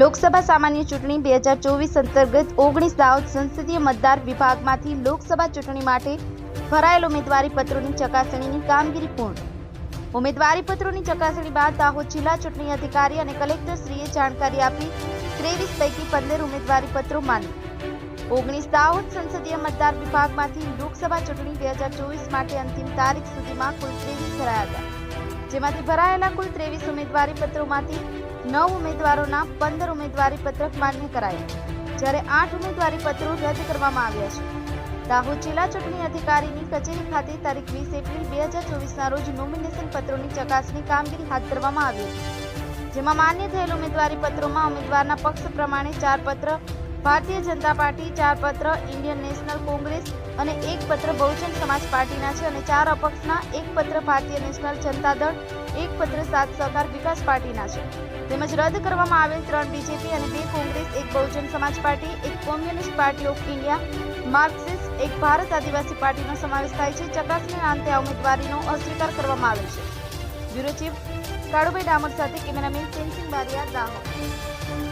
લોકસભા સામાન્ય ચૂંટણી બે હજાર ચોવીસ અંતર્ગત ઓગણીસ દાહોદ સંસદીય મતદાર વિભાગમાંથી લોકસભા ચૂંટણી માટે ભરાયેલ ઉમેદવારી પત્રોની ચકાસણીની કામગીરી પૂર્ણ. ઉમેદવારી પત્રોની ચકાસણી બાદ દાહોદ જિલ્લા ચૂંટણી અધિકારી અને કલેક્ટરશ્રીએ જાણકારી આપી ત્રેવીસ પૈકી પંદર ઉમેદવારી પત્રો માન્ય ઓગણીસ દાહોદ સંસદીય મતદાર વિભાગમાંથી લોકસભા ચૂંટણી બે હજાર ચોવીસ માટે અંતિમ તારીખ સુધીમાં કુલ ત્રેવીસ ભરાયા હતા. જેમાંથી ભરાયેલા કુલ ત્રેવીસ ઉમેદવારી પત્રોમાંથી નવ ઉમેદવારોના પંદર ઉમેદવારી પત્રક માન્ય કરાયા જ્યારે આઠ ઉમેદવારી પત્રો રદ કરવામાં આવ્યા છે. દાહોદ જિલ્લા ચૂંટણી અધિકારીની કચેરી ખાતે તારીખ વીસ એપ્રિલ બે હજાર ચોવીસના રોજ નોમિનેશન પત્રોની ચકાસણી કામગીરી હાથ ધરવામાં આવી. જેમાં માન્ય થયેલ ઉમેદવારી પત્રોમાં ઉમેદવારના પક્ષ પ્રમાણે ચાર પત્ર ભારતીય જનતા પાર્ટી ચાર પત્ર, ઇન્ડિયન નેશનલ કોંગ્રેસ અને એક પત્ર બહુજન સમાજ પાર્ટીના છે અને ચાર અપક્ષના એક પત્ર ભારતીય નેશનલ જનતા દળ, એક પત્ર સાત સહકાર વિકાસ પાર્ટીના છે. તેમજ રદ કરવામાં આવેલ ત્રણ બીજેપી અને બે કોંગ્રેસ, એક બહુજન સમાજ પાર્ટી, એક Communist Party of India, Marxist, એક ભારત આદિવાસી પાર્ટીનો સમાવેશ થાય છે. ચકાસણીના અંતે આ ઉમેદવારીનો અસ્વીકાર કરવામાં આવ્યો છે. બ્યુરો ચીફ, કાળુભાઈ ડામોર સાથે કેમેરામેન સેનસિંહ બારિયા, દાહોદ.